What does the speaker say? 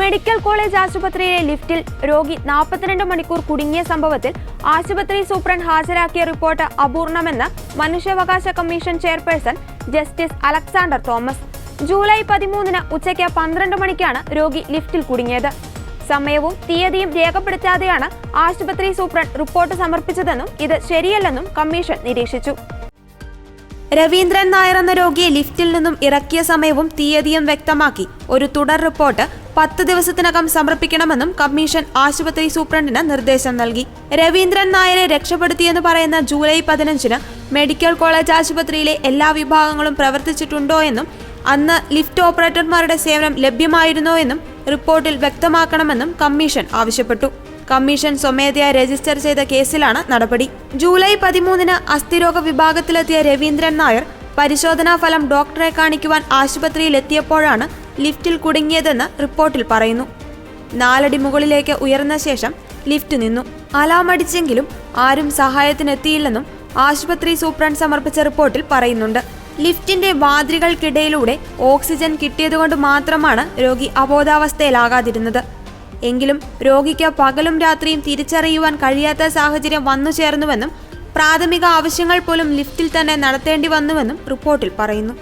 Medical college ആശുപത്രിയിലെ ലിഫ്റ്റിൽ രോഗി നാൽപ്പത്തിരണ്ട് മണിക്കൂർ കുടുങ്ങിയ സംഭവത്തിൽ ആശുപത്രി സൂപ്രണ്ട് ഹാജരാക്കിയ റിപ്പോർട്ട് അപൂർണമെന്ന് മനുഷ്യാവകാശ commission chairperson justice Alexander Thomas. July പതിമൂന്നിന് ഉച്ചയ്ക്ക് പന്ത്രണ്ട് മണിക്കാണ് രോഗി ലിഫ്റ്റിൽ കുടുങ്ങിയത്. സമയവും തീയതിയും രേഖപ്പെടുത്താതെയാണ് ആശുപത്രി സൂപ്രണ്ട് റിപ്പോർട്ട് സമർപ്പിച്ചതെന്നും ഇത് ശരിയല്ലെന്നും കമ്മീഷൻ നിരീക്ഷിച്ചു. രവീന്ദ്രൻ നായർ എന്ന രോഗിയെ ലിഫ്റ്റിൽ നിന്നും ഇറക്കിയ സമയവും തീയതിയും വ്യക്തമാക്കി. ഒരു തുടർ റിപ്പോർട്ട് പത്ത് ദിവസത്തിനകം സമർപ്പിക്കണമെന്നും കമ്മീഷൻ ആശുപത്രി സൂപ്രണ്ടിന് നിർദ്ദേശം നൽകി. രവീന്ദ്രൻ നായരെ രക്ഷപ്പെടുത്തിയെന്ന് പറയുന്ന ജൂലൈ പതിനഞ്ചിന് മെഡിക്കൽ കോളേജ് ആശുപത്രിയിലെ എല്ലാ വിഭാഗങ്ങളും പ്രവർത്തിച്ചിട്ടുണ്ടോ എന്നും അന്ന് ലിഫ്റ്റ് ഓപ്പറേറ്റർമാരുടെ സേവനം ലഭ്യമായിരുന്നോ എന്നും റിപ്പോർട്ടിൽ വ്യക്തമാക്കണമെന്നും കമ്മീഷൻ ആവശ്യപ്പെട്ടു. കമ്മീഷൻ സ്വമേധയാ രജിസ്റ്റർ ചെയ്ത കേസിലാണ് നടപടി. ജൂലൈ പതിമൂന്നിന് അസ്ഥിരോഗ വിഭാഗത്തിലെത്തിയ രവീന്ദ്രൻ നായർ പരിശോധനാ ഫലം ഡോക്ടറെ കാണിക്കുവാൻ ആശുപത്രിയിൽ എത്തിയപ്പോഴാണ് ലിഫ്റ്റിൽ കുടുങ്ങിയതെന്ന് റിപ്പോർട്ടിൽ പറയുന്നു. നാലടി മുകളിലേക്ക് ഉയർന്ന ശേഷം ലിഫ്റ്റ് നിന്നു. അലാമടിച്ചെങ്കിലും ആരും സഹായത്തിനെത്തിയില്ലെന്നും ആശുപത്രി സൂപ്രണ്ട് സമർപ്പിച്ച റിപ്പോർട്ടിൽ പറയുന്നുണ്ട്. ലിഫ്റ്റിന്റെ വാതിലുകൾക്കിടയിലൂടെ ഓക്സിജൻ കിട്ടിയതുകൊണ്ട് മാത്രമാണ് രോഗി അബോധാവസ്ഥയിലാകാതിരുന്നത്. എങ്കിലും രോഗിക്ക് പകലും രാത്രിയും തിരിച്ചറിയുവാൻ കഴിയാത്ത സാഹചര്യം വന്നു ചേർന്നുവെന്നും പ്രാഥമിക ആവശ്യങ്ങൾ പോലും ലിഫ്റ്റിൽ തന്നെ നടത്തേണ്ടി വന്നുവെന്നും റിപ്പോർട്ടിൽ പറയുന്നു.